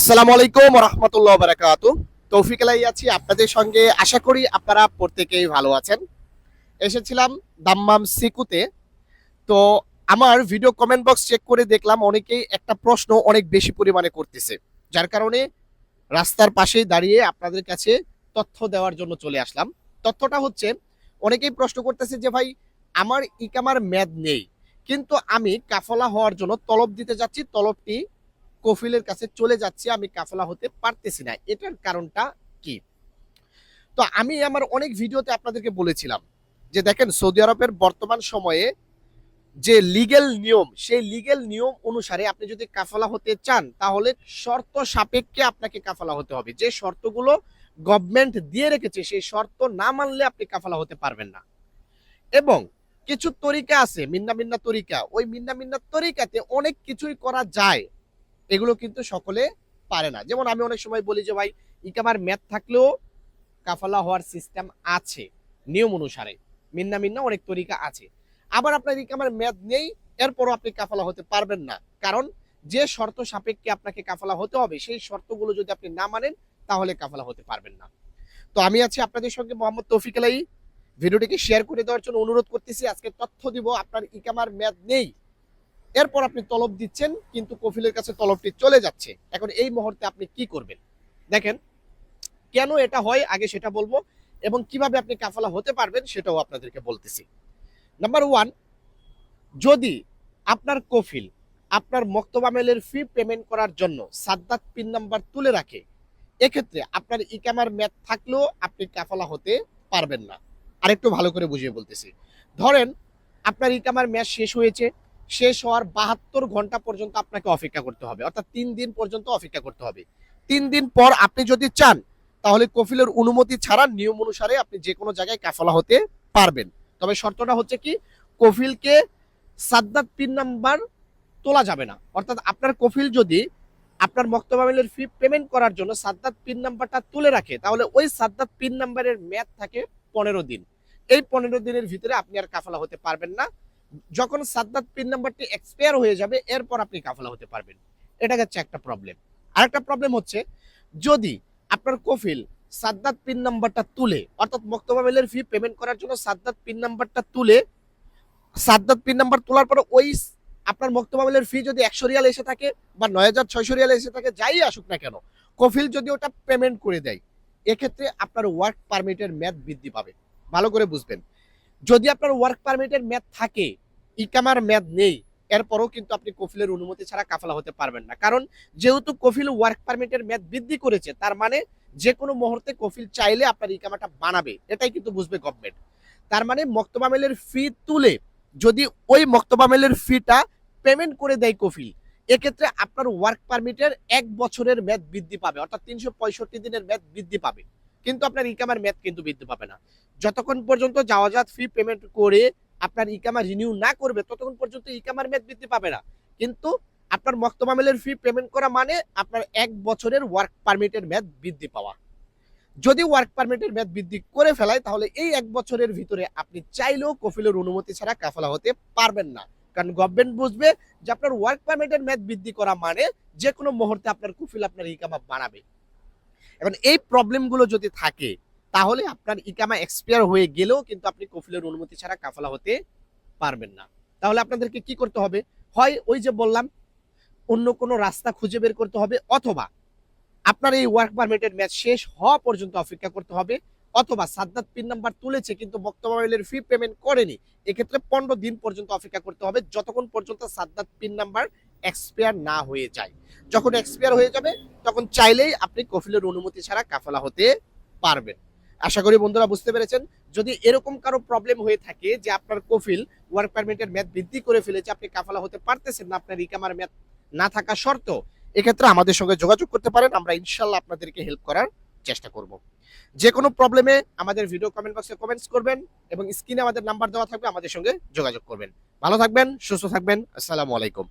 আসসালামু আলাইকুম রহমতুল্লাহ বারাকাতু। তৌফিক আলাই আছি আপনাদের সঙ্গে। আশা করি আপনারা প্রত্যেকেই ভালো আছেন। এসেছিলাম দাম্মাম সিকুতে। তো আমার ভিডিও কমেন্ট বক্স চেক করে দেখলাম, অনেকেই একটা প্রশ্ন অনেক বেশি পরিমাণে করতেছে। যার কারণে রাস্তার পাশেই দাঁড়িয়ে আপনাদের কাছে তথ্য দেওয়ার জন্য চলে আসলাম। তথ্যটা হচ্ছে, অনেকেই প্রশ্ন করতেছে যে ভাই, আমার ইকামার মেয়াদ নেই। কিন্তু আমি কাফলা হওয়ার জন্য তলব দিতে যাচ্ছি। তলবটি কফিলের কাছে চলে যাচ্ছি, আমি কাফলা হতে পারতেছি না। এটার কারণটা কি? তো আমি আমার অনেক ভিডিওতে আপনাদেরকে বলেছিলাম যে দেখেন, সৌদি আরবের বর্তমান সময়ে যে লিগেল নিয়ম, সেই লিগেল নিয়ম অনুসারে আপনি যদি কাফলা হতে চান, তাহলে শর্ত সাপেক্ষে আপনাকে কাফলা হতে হবে। যে শর্তগুলো গভর্নমেন্ট দিয়ে রেখেছে, সেই শর্ত না মানলে আপনি কাফলা হতে পারবেন না। এবং কিছু তরিকা আছে, মিন্না মিন্না তরিকা। ওই মিন্না মিন্না তরিকাতে অনেক কিছুই করা যায়। এগুলো কিন্তু সকলে পারে না। যেমন আমি অনেক সময় বলি যে, ভাই, ইকামার ম্যাথ থাকলেও কাফালা হওয়ার সিস্টেম আছে, নিয়ম অনুসারে। মিন্না মিন্না অনেক তরিকা আছে। আবার আপনার ইকামার ম্যাথ নেই, এরপরও আপনি কাফালা হতে পারবেন না। কারণ যে শর্ত সাপেক্ষে আপনাকে কাফালা হতে হবে, সেই শর্তগুলো যদি আপনি না মানেন, তাহলে কাফালা হতে পারবেন না। তো আমি আছি আপনাদের সঙ্গে মোহাম্মদ তৌফিক আলাই। ভিডিওটিকে শেয়ার করে দেওয়ার জন্য অনুরোধ করতেছি, আজকে তথ্য দিব, আপনার ইকামার ম্যাথ নেই। এরপর আপনি তলব দিচ্ছেন, কিন্তু কফিলের কাছে তলবটি চলে যাচ্ছে। এখন এই মুহূর্তে আপনি কি করবেন? দেখেন, কেন এটা হয়, আগে সেটা বলব, এবং কীভাবে আপনি কাফালা হতে পারবেন সেটাও আপনাদেরকে বলতেছি। নাম্বার ওয়ান যদি আপনার কফিল আপনার মক্তবামেলের ফি পেমেন্ট করার জন্য সাদ্দাত পিন নাম্বার তুলে রাখে, এক্ষেত্রে আপনার ইকামার ম্যাথ থাকলেও আপনি কাফালা হতে পারবেন না। আরেকটু ভালো করে বুঝিয়ে বলতেছি। ধরেন, আপনার ইকামার ম্যাচ শেষ হয়েছে শেষ হওয়ার বাহাত্তর ঘণ্টা পর্যন্ত আপনাকে অপেক্ষা করতে হবে। অর্থাৎ তিন দিন পর্যন্ত অপেক্ষা করতে হবে। তিন দিন পর আপনি যদি চান, তাহলে কফিলের অনুমতি ছাড়া নিয়ম অনুসারে আপনি যে কোনো জায়গায় কাফলা হতে পারবেন। তবে শর্তটা হচ্ছে কি, কফিলকে সাদ্দাত পিন নাম্বার তোলা যাবে না। অর্থাৎ আপনার কফিল যদি আপনার মক্তবামিলের ফি পেমেন্ট করার জন্য সাদ্দাত পিন নাম্বারটা তুলে রাখে, তাহলে ওই সাদ্দাত পিন নাম্বারের মেয়াদ থাকে পনেরো দিন। এই পনেরো দিনের ভিতরে আপনি আর কাফলা হতে পারবেন না। যখন সাদ্দাত পিন নাম্বারটি এক্সপায়ার হয়ে যাবে, এরপর আপনি কাফলা হতে পারবেন। এটা হচ্ছে একটা প্রবলেম আরেকটা প্রবলেম হচ্ছে, যদি আপনার কফিল সাদ্দাত পিন নাম্বারটা তুলে, অর্থাৎ মক্তবামিলের ফি পেমেন্ট করার জন্য সাদ্দাত পিন নাম্বারটা তুলে, সাদ্দাত পিন নাম্বার তোলার পরে ওই আপনার মক্তবামিলের ফি যদি একশো রিয়াল এসে থাকে বা নয় হাজার ছয়শো রিয়াল এসে থাকে, যাই আসুক না কেন, কফিল যদি ওটা পেমেন্ট করে দেয়, এক্ষেত্রে আপনার ওয়ার্ক পারমিটের মেয়াদ বৃদ্ধি পাবে। ভালো করে বুঝবেন। যদি আপনার ওয়ার্ক পারমিটের মেয়াদ থাকে ইকামার মেয়াদ নেই, এরপরও কিন্তু আপনি কফিলের অনুমতি ছাড়া কাফালা হতে পারবেন না। কারণ যেহেতু কফিল ওয়ার্ক পারমিটের মেয়াদ বৃদ্ধি করেছে, তার মানে যে কোনো মুহূর্তে কফিল চাইলে আপনার ইকামাটা বানাবে, এটাই কিন্তু বুঝবে গভর্নমেন্ট তার মানে মক্তবামেলের ফি তুলে যদি ওই মক্তবামেলের ফিটা পেমেন্ট করে দেয় কফিল, এক্ষেত্রে আপনার ওয়ার্ক পারমিটের এক বছরের মেয়াদ বৃদ্ধি পাবে, অর্থাৎ তিনশো পঁয়ষট্টি দিনের মেয়াদ বৃদ্ধি পাবে। কিন্তু আপনার ইকামার মেয়াদ কিন্তু বৃদ্ধি পাবে না। যতক্ষণ পর্যন্ত যাওয়াজাত ফি পেমেন্ট করে আপনার ইকামা রিনিউ না করবে, ততক্ষণ পর্যন্ত ইকামার মেয়াদ বৃদ্ধি পাবে না। কিন্তু আপনার মক্তমামেলের ফি পেমেন্ট করা মানে আপনার এক বছরের ওয়ার্ক পারমিটের মেয়াদ বৃদ্ধি পাওয়া। যদি ওয়ার্ক পারমিটের মেয়াদ বৃদ্ধি করে ফেলায়, তাহলে এই এক বছরের ভিতরে আপনি চাইলেও কফিলের অনুমতি ছাড়া কাফলা হতে পারবেন না। কারণ গভর্নমেন্ট বুঝবে যে আপনার ওয়ার্ক পারমিটের মেয়াদ বৃদ্ধি করা মানে যে কোনো মুহূর্তে আপনার কফিল আপনার ইকামা বানাবে। এখন এই প্রবলেমগুলো যদি থাকে তাহলে আপনার ইকামা এক্সপায়ার হয়ে গেলেও কিন্তু আপনি কফিলের অনুমতি ছাড়া কাফলা হতে পারবেন না। তাহলে আপনাদেরকে কি করতে হবে? হয় ওই যে বললাম, অন্য কোনো রাস্তা খুঁজে বের করতে হবে অথবা আপনার এই ওয়ার্ক পারমিটের ম্যাচ শেষ হওয়া পর্যন্ত অপেক্ষা করতে হবে অথবা সাদ্দাত পিন নাম্বার তুলেছে কিন্তু বক্তব্যের ফি পেমেন্ট করেনি, এক্ষেত্রে পনেরো দিন পর্যন্ত অপেক্ষা করতে হবে যতক্ষণ পর্যন্ত সাদ্দাত পিন নাম্বার এক্সপায়ার না হয়ে যায়। যখন এক্সপায়ার হয়ে যাবে, তখন চাইলেই আপনি কফিলের অনুমতি ছাড়া কাফলা হতে পারবেন। আশা করি বন্ধুরা বুঝতে পেরেছেন। যদি এরকম কারও প্রবলেম হয়ে থাকে যে আপনার কফিল ওয়ার্ক পারমিটের মেয়াদ বৃদ্ধি করে ফেলেছে, আপনি কাফালা হতে পারতেছেন না, আপনার ইকামার মেয়াদ না থাকা শর্ত এক্ষেত্রে আমাদের সঙ্গে যোগাযোগ করতে পারেন, আমরা ইনশাল্লাহ আপনাদেরকে হেল্প করার চেষ্টা করব। যে কোনো প্রবলেমে আমাদের ভিডিও কমেন্ট বক্সে কমেন্টস করবেন এবং স্ক্রিনে আমাদের নাম্বার দেওয়া থাকবে, আমাদের সঙ্গে যোগাযোগ করবেন। ভালো থাকবেন, সুস্থ থাকবেন, আসসালামু আলাইকুম।